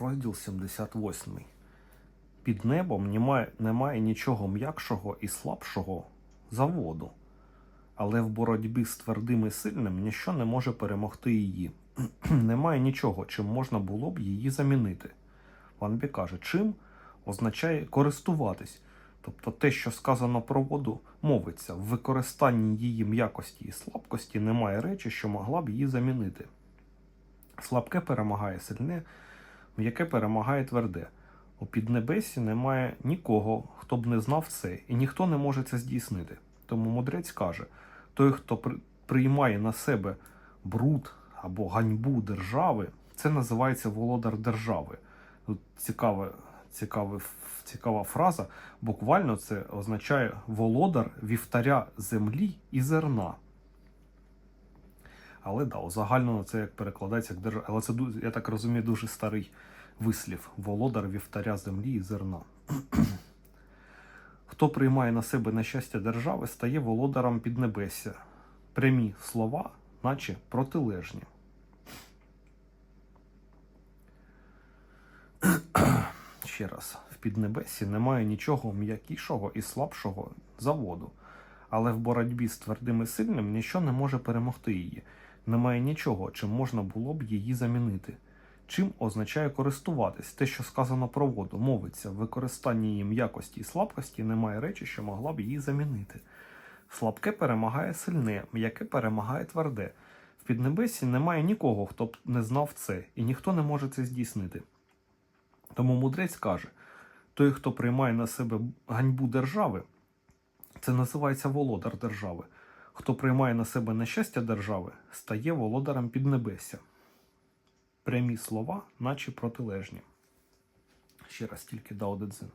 Розділ 78. Під небом немає, немає нічого м'якшого і слабшого за воду. Але в боротьбі з твердим і сильним ніщо не може перемогти її. немає нічого, чим можна було б її замінити. Ванбі каже, чим означає користуватись. Тобто те, що сказано про воду, мовиться, в використанні її м'якості і слабкості немає речі, що могла б її замінити. Слабке перемагає сильне, м'яке перемагає тверде. У піднебесі немає нікого, хто б не знав це, і ніхто не може це здійснити. Тому мудрець каже: той, хто при- приймає на себе бруд або ганьбу держави, це називається володар держави. Тут цікаве, цікаве, цікава фраза. Буквально це означає володар вівтаря землі і зерна. Але да, узагальнено це як перекладається як держава. Але це я так розумію, дуже старий вислів володар вівтаря землі і зерна. Хто приймає на себе нещастя держави, стає володарем піднебесся. Прямі слова, наче протилежні. Ще раз, в піднебесі немає нічого м'якішого і слабшого за воду. Але в боротьбі з твердим і сильним ніщо не може перемогти її. Немає нічого, чим можна було б її замінити. Чим означає користуватись? Те, що сказано про воду, мовиться, в використанні її м'якості і слабкості немає речі, що могла б її замінити. Слабке перемагає сильне, м'яке перемагає тверде. В піднебесі немає нікого, хто б не знав це, і ніхто не може це здійснити. Тому мудрець каже: той, хто приймає на себе ганьбу держави, це називається володар держави. Хто приймає на себе нещастя держави, стає володарем піднебесся. Прямі слова, наче протилежні. Ще раз тільки Даодедзин.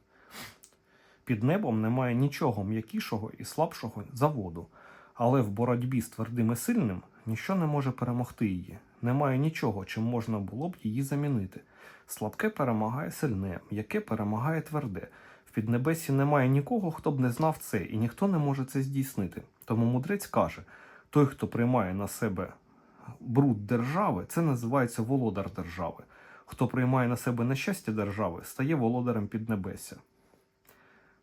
Під небом немає нічого м'якішого і слабшого за воду, але в боротьбі з твердим і сильним ніщо не може перемогти її. Немає нічого, чим можна було б її замінити. Слабке перемагає сильне, м'яке перемагає тверде. Піднебесі немає нікого, хто б не знав це, і ніхто не може це здійснити. Тому мудрець каже: той, хто приймає на себе бруд держави, це називається володар держави. Хто приймає на себе нещастя держави, стає володарем піднебесся.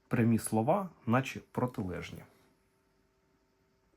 Прямі слова, наче протилежні.